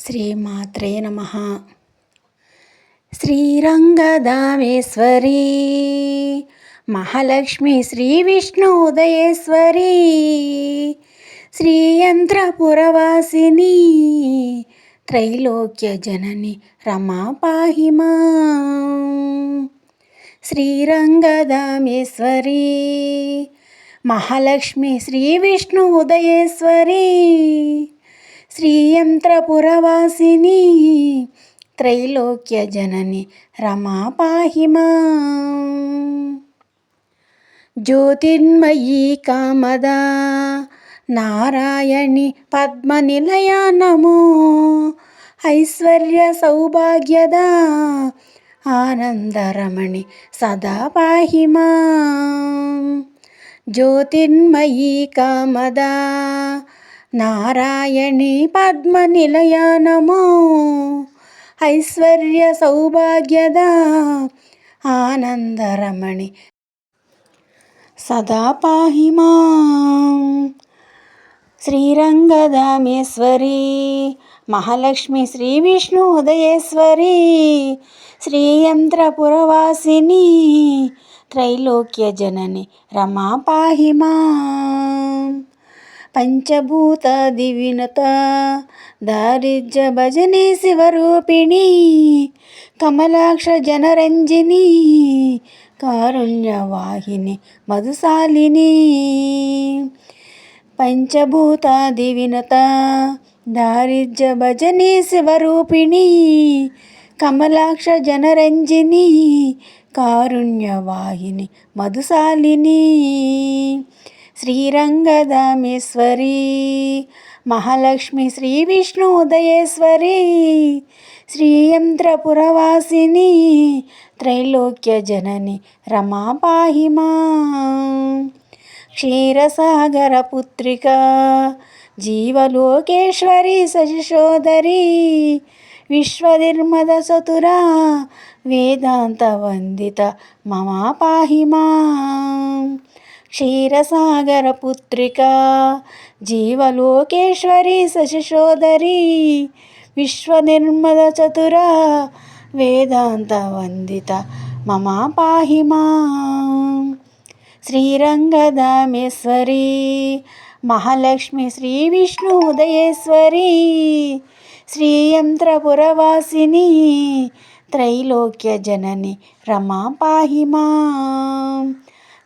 శ్రీమాత్రే నమ. శ్రీరంగదామేశ్వరీ మహాలక్ష్మి శ్రీ విష్ణు ఉదయేశ్వరీ శ్రీయంత్రపురవాసిని త్రైలోక్య జనని రమా పాహిమా శ్రీరంగదామేశ్వరీ మహాలక్ష్మి శ్రీ విష్ణు ఉదయేశ్వరీ శ్రీయంత్రపురవాసిని త్రైలోక్య జనని రమా పాహిమా జ్యోతిర్మయీ కామదా నారాయణి పద్మనిలయా నమో ఐశ్వర్య సౌభాగ్యద ఆనందరమణి సదా పాహిమా జ్యోతిర్మయీ కామదా నారాయణి పద్మనిలయ నమో ఐశ్వర్య సౌభాగ్యద ఆనందరమణి సదా పాహి మాం. శ్రీరంగదామేశ్వరీ మహాలక్ష్మి శ్రీ విష్ణు ఉదయేశ్వరీ శ్రీయంత్రపురవాసిని త్రైలోక్య జనని రమా పాహి మాం. పంచభూత దివినత దారిద్ర్య భజనే శివరూపిణి కమలాక్ష జనరంజని కారుణ్యవాహిని మధుశాలిని. పంచభూత దివినత దారిద్ర్య భజనే శివరూపిణి కమలాక్ష జనరంజని కారుణ్యవాహిని మధుశాలిని. శ్రీరంగదామేశ్వరీ మహాలక్ష్మి శ్రీ విష్ణుదయేశ్వరీ శ్రీయంత్రపురవాసిని త్రైలోక్య జనని రమా పాహి మా క్షీరసాగర పుత్రిక జీవలోకేశ్వరి సశిశోదరి విశ్వనిర్మద సతురా వేదాంత వందిత మమా పాహి మా క్షీరసాగర పుత్రిక జీవలోకేశ్వరి శశిశోదరి విశ్వనిర్మద చతుర వేదాంత వందిత మమా పాహి మా శ్రీరంగదామేశ్వరి మహాలక్ష్మి శ్రీ విష్ణు ఉదయేశ్వరి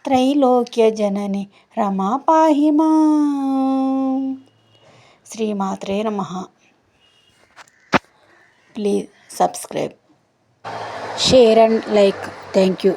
త్రైలోక్యజనని త్రైలోక్య జనని రమా పాహిమా రమా పాహి మా. శ్రీమాత్రే నమ. Please subscribe. Share and like. Thank you.